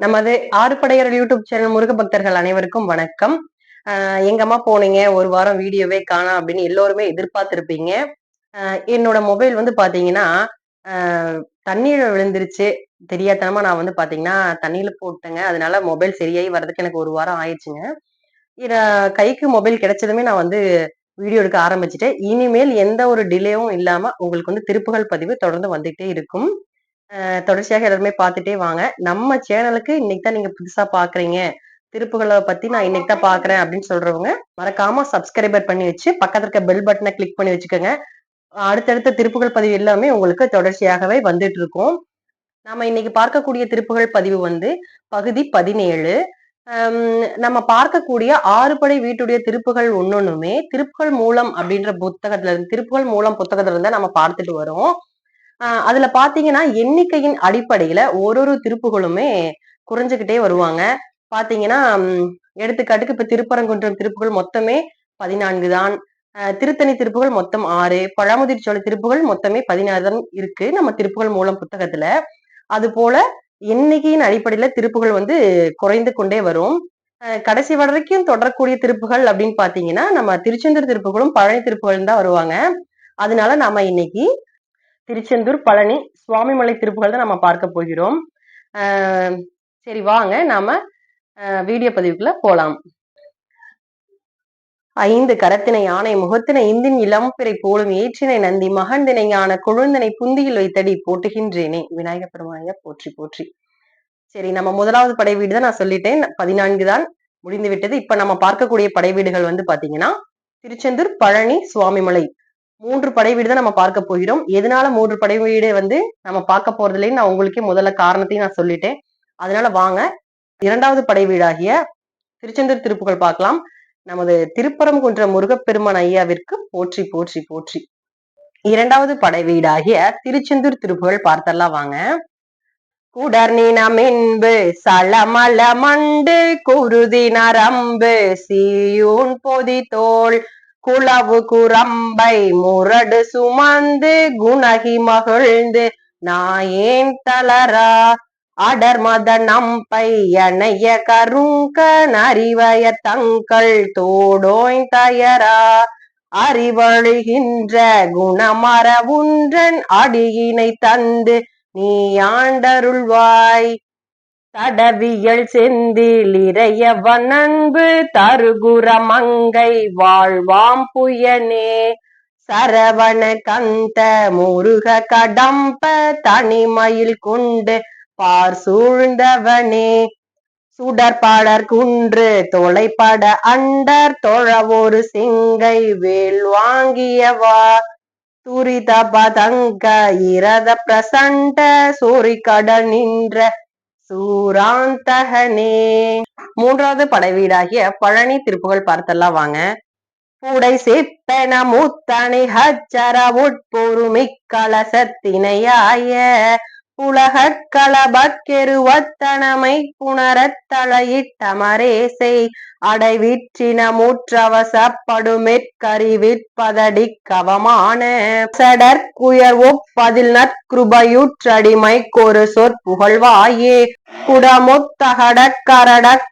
நமது ஆறுபடையர் YouTube channel Muruga பக்தர்கள் அனைவருக்கும் வணக்கம். எங்கம்மா போனீங்க? ஒரு வாரம் வீடியோவே காணா அப்படின்னு எல்லோருமே எதிர்பார்த்திருப்பீங்க. என்னோட மொபைல் வந்து பாத்தீங்கன்னா தண்ணீர் விழுந்துருச்சு. தெரியாதனமா நான் வந்து பாத்தீங்கன்னா தண்ணியில போட்டேங்க. அதனால மொபைல் சரியாகி வர்றதுக்கு எனக்கு ஒரு வாரம் ஆயிடுச்சுங்க. இத கைக்கு மொபைல் கிடைச்சதுமே நான் வந்து வீடியோ எடுக்க ஆரம்பிச்சுட்டேன். இனிமேல் எந்த ஒரு டிலேவும் இல்லாம உங்களுக்கு வந்து திருப்புகள் பதிவு தொடர்ந்து வந்துட்டே இருக்கும். தொடர்ச்சியாக எல்லாருமே பார்த்துட்டே வாங்க. நம்ம சேனலுக்கு இன்னைக்கு தான் நீங்க புதுசா பாக்குறீங்க. திருப்புகளை பத்தி நான் இன்னைக்கு தான் பாக்குறேன் அப்படின்னு சொல்றவங்க மறக்காம சப்ஸ்கிரைபர் பண்ணி வச்சு பக்கத்துல இருக்க பெல் பட்டனை கிளிக் பண்ணி வச்சுக்கோங்க. அடுத்தடுத்த திருப்புகள் பதிவு எல்லாமே உங்களுக்கு தொடர்ச்சியாகவே வந்துட்டு இருக்கும். நாம இன்னைக்கு பார்க்கக்கூடிய திருப்புகள் பதிவு வந்து பகுதி பதினேழு. நம்ம பார்க்கக்கூடிய ஆறு படை வீட்டுடைய திருப்புகள் ஒன்னொன்னுமே திருப்புகள் மூலம் அப்படின்ற புத்தகத்துல இருந்து திருப்புகள் மூலம் புத்தகத்துல இருந்தா நம்ம பார்த்துட்டு வரோம். அதுல பாத்தீங்கன்னா எண்ணிக்கையின் அடிப்படையில ஒரு ஒரு திருப்புகளுமே குறைஞ்சுக்கிட்டே வருவாங்க. பாத்தீங்கன்னா எடுத்துக்காட்டுக்கு இப்ப திருப்பரங்குன்றம் திருப்புகள் மொத்தமே பதினான்கு தான். திருத்தணி திருப்புகள் மொத்தம் ஆறு. பழமுதிர் சோழ திருப்புகள் மொத்தமே பதினாறு தான் இருக்கு நம்ம திருப்புகள் மூலம் புத்தகத்துல. அது போல எண்ணிக்கையின் அடிப்படையில திருப்புகள் வந்து குறைந்து கொண்டே வரும். கடைசி வரைக்கும் தொடரக்கூடிய திருப்புகள் அப்படின்னு பாத்தீங்கன்னா நம்ம திருச்செந்தூர் திருப்புகளும் பழனி திருப்புகள் தான் வருவாங்க. அதனால நாம இன்னைக்கு திருச்செந்தூர் பழனி சுவாமிமலை திருப்புகள் தான் நம்ம பார்க்க போகிறோம். சரி வாங்க நாம வீடியோ பதிவுக்குள்ள போலாம். ஐந்து கரத்தினை யானை முகத்தினை இந்தின் இளம்பிறை போலும் ஏற்றினை நந்தி மகந்தினை ஞான கொழுந்தனை புந்தியில் வைத்தடி போட்டுகின்றேனே. விநாயக பெருமாய போற்றி போற்றி. சரி நம்ம முதலாவது படை வீடு தான் நான் சொல்லிட்டேன். பதினான்கு தான் முடிந்து விட்டது இப்ப நம்ம பார்க்கக்கூடிய படை வீடுகள் வந்து பாத்தீங்கன்னா திருச்செந்தூர் பழனி சுவாமிமலை. மூன்று படை வீடு தான் நம்ம பார்க்க போகிறோம். எதனால மூன்று படை வீடு வந்து நம்ம பார்க்க போறது இல்லைன்னு நான் உங்களுக்கே முதல்ல காரணத்தையும் நான் சொல்லிட்டேன். அதனால வாங்க. இரண்டாவது படை வீடாகிய திருச்செந்தூர் திருப்புகள் பார்க்கலாம். நமது திருப்பரங்குன்ற முருகப்பெருமான் ஐயாவிற்கு போற்றி போற்றி போற்றி. இரண்டாவது படை வீடாகிய திருச்செந்தூர் திருப்புகள் பார்த்தரலாம் வாங்க. குடர்நினமென்பு சலமல மண்டு குருதி நரம்பு சீயூன் பொதி தோல் குளவு குரம்பை முரடு சுமந்து குணகி மகிழ்ந்து நாயேன் தளரா அடர்மத நம்பை அணைய கருங்க நறிவய தங்கள் தோடோய் தயரா அறிவழுகின்ற குணமர உன்றன் அடியினை தந்து நீ ஆண்டருள்வாய் தடவியல் செந்தில் இறையவ தருகுரமங்கை மங்கை வாழ்வாம் புயனே. சரவண கந்த முருக கடம்ப தனிமயில் குண்டு பார் சூழ்ந்தவனே. சுடற்பாடர் குன்று தொலைப்பட அண்டர் தொழ சிங்கை வேல் வாங்கியவா. துரித பதங்க இரத பிரசண்ட சூரி கடல் நின்ற சூராந்தகனே. மூன்றாவது படைவீடாகிய பழனி திருப்புகள் பார்த்தெல்லாம் வாங்க. புடை சித்தன மூத்தனை ஹச்சர உட்பொருமிக்கலசத்தினையாய உலகக் கலபக்கெருவத்தனமை புணரத்தளையிட்டமரேசை அடைவிற்றின மூற்றவசப்படுமெற்கறிவிற்பதடி கவமான. சடற்குயர் ஒப்பதில் நற்கிருபையுற்றடிமைக்கொரு சொற்புகழ்வாயே குடமுத்தகடக் கரடக்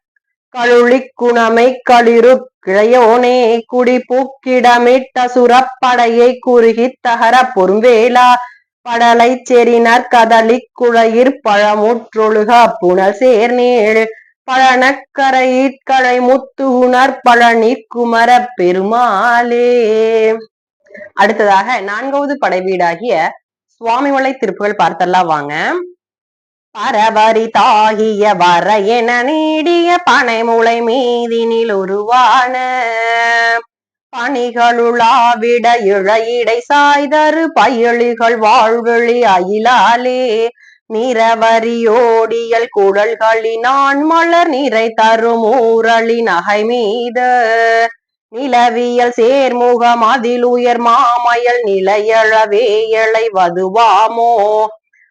கழுளி குணமை களிரு கிளையோனே குடி பூக்கிடமிட்ட சுரப்படையை குறுகி தகர பொறுவேலா படலை செறினர் கதலிக் குழையிற் பழமுற்றொழுக புனல் பழனக் பழனக்கரையிற்களை முத்து உணர் பழனி குமர பெருமாளே. அடுத்ததாக நான்காவது படை வீடாகிய சுவாமிமலை திருப்புகள் பார்த்தெல்லாம் வாங்க. பரவரி தாகிய வர என நீடிய பனைமுளை மீதினில் உருவான பணிகளுளாவிட இழையிடை சாய்தரு பயளிகள் வாழ்வெளி அயிலாலே நிறவரியோடியல் குழல்களினான் மலர் நிறை தரும் ஊரளி நகை மீது நிலவியல் சேர்முகம் அதில் உயர் மாமயல் நிலையழவேயலை வதுவாமோ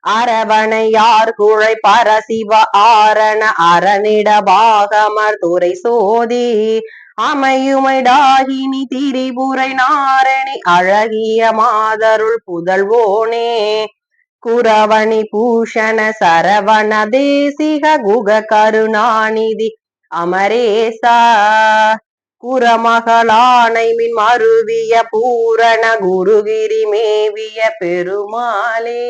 அரவணையார் குழை பரசிவ ஆரண அரணிட பாகமர் துறை சோதி. அமையுமைடாகினி திரிபுரை நாரணி அழகிய மாதருள் புதல்வோனே. குரவணி பூஷண சரவண தேசிக குக கருணாநிதி அமரேசா. குரமகளானை மின் மருவிய பூரண குருகிரி மேவிய பெருமாளே.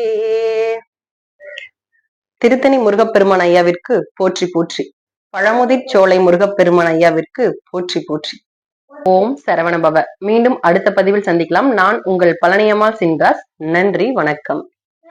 திருத்தணி முருகப்பெருமான் ஐயாவிற்கு போற்றி போற்றி. பழமுதிர் சோலை முருகப்பெருமான் ஐயாவிற்கு போற்றி போற்றி. ஓம் சரவணபவ. மீண்டும் அடுத்த பதிவில் சந்திக்கலாம். நான் உங்கள் பழனியம்மாள் சின்ராஸ் நன்றி வணக்கம்.